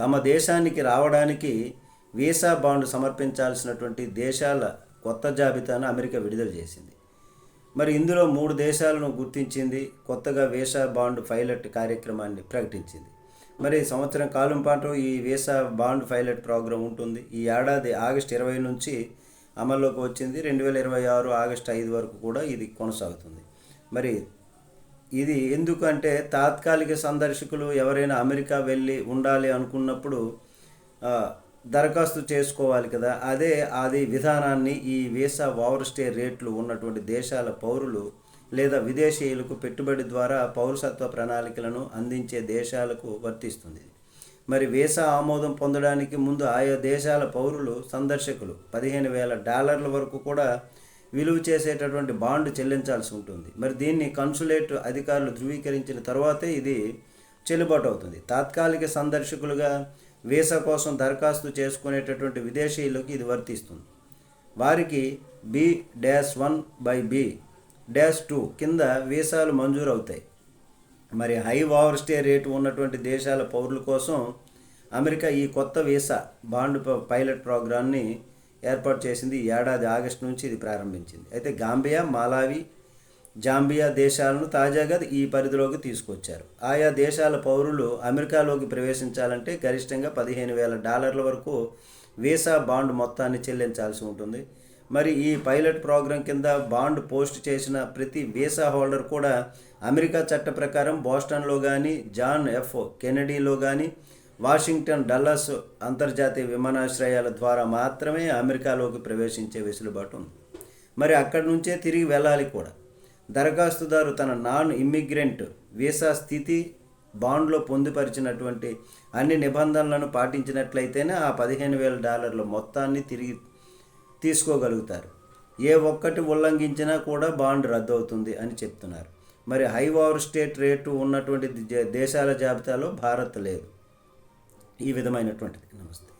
తమ దేశానికి రావడానికి వీసా బాండ్ సమర్పించాల్సినటువంటి దేశాల కొత్త జాబితాను అమెరికా విడుదల చేసింది. మరి ఇందులో మూడు దేశాలను గుర్తించింది కొత్తగా వీసా బాండ్ పైలట్ కార్యక్రమాన్ని ప్రకటించింది. మరి సంవత్సరం కాలం పాటు ఈ వీసా బాండ్ పైలట్ ప్రోగ్రాం ఉంటుంది. ఈ ఏడాది ఆగస్టు ఇరవై నుంచి అమల్లోకి వచ్చింది. రెండు వేల ఇరవై ఆరు ఆగస్టు ఐదు వరకు కూడా ఇది కొనసాగుతుంది. మరి ఇది ఎందుకంటే తాత్కాలిక సందర్శకులు ఎవరైనా అమెరికా వెళ్ళి ఉండాలి అనుకున్నప్పుడు దరఖాస్తు చేసుకోవాలి కదా. అదే అది విధానాన్ని ఈ వీసా ఓవర్ స్టే రేట్లు ఉన్నటువంటి దేశాల పౌరులు లేదా విదేశీయులకు పెట్టుబడి ద్వారా పౌరసత్వ ప్రణాళికలను అందించే దేశాలకు వర్తిస్తుంది. మరి వీసా ఆమోదం పొందడానికి ముందు ఆయా దేశాల పౌరులు సందర్శకులు పదిహేను వేల డాలర్ల వరకు కూడా విలువ చేసేటటువంటి బాండ్ చెల్లించాల్సి ఉంటుంది. మరి దీన్ని కన్సులేట్ అధికారులు ధృవీకరించిన తర్వాతే ఇది చెల్లుబాటు అవుతుంది. తాత్కాలిక సందర్శకులుగా వీసా కోసం దరఖాస్తు చేసుకునేటటువంటి విదేశీయులకు ఇది వర్తిస్తుంది. వారికి B dash one by B dash two కింద వీసాలు మంజూరు అవుతాయి మరి హై ఓవర్ స్టే రేటు ఉన్నటువంటి దేశాల పౌరుల కోసం అమెరికా ఈ కొత్త వీసా బాండ్ పైలట్ ప్రోగ్రాన్ని ఏర్పాటు చేసింది ఈ ఏడాది ఆగస్టు నుంచి ఇది ప్రారంభించింది. అయితే గాంబియా మాలావి జాంబియా దేశాలను తాజాగా ఈ పరిధిలోకి తీసుకొచ్చారు. ఆయా దేశాల పౌరులు అమెరికాలోకి ప్రవేశించాలంటే గరిష్టంగా పదిహేను వేల డాలర్ల వరకు వీసా బాండ్ మొత్తాన్ని చెల్లించాల్సి ఉంటుంది. మరి ఈ పైలట్ ప్రోగ్రాం కింద బాండ్ పోస్ట్ చేసిన ప్రతి వీసా హోల్డర్ కూడా అమెరికా చట్ట ప్రకారం బోస్టన్లో కానీ జాన్ ఎఫ్ కెనడీలో కానీ వాషింగ్టన్ డల్లాస్ అంతర్జాతీయ విమానాశ్రయాల ద్వారా మాత్రమే అమెరికాలోకి ప్రవేశించే వెసులుబాటు ఉంది. మరి అక్కడి నుంచే తిరిగి వెళ్ళాలి కూడా. దరఖాస్తుదారు తన నాన్ ఇమ్మిగ్రెంట్ వీసా స్థితి బాండ్లో పొందుపరిచినటువంటి అన్ని నిబంధనలను పాటించినట్లయితేనే ఆ పదిహేను వేల డాలర్ల మొత్తాన్ని తిరిగి తీసుకోగలుగుతారు. ఏ ఒక్కటి ఉల్లంఘించినా కూడా బాండ్ రద్దు అవుతుంది అని చెప్తున్నారు. మరి హై ఓవర్ స్టేట్ రేటు ఉన్నటువంటి దేశాల జాబితాలో భారత్ లేదు. ఈ విధమైనటువంటిది. నమస్తే.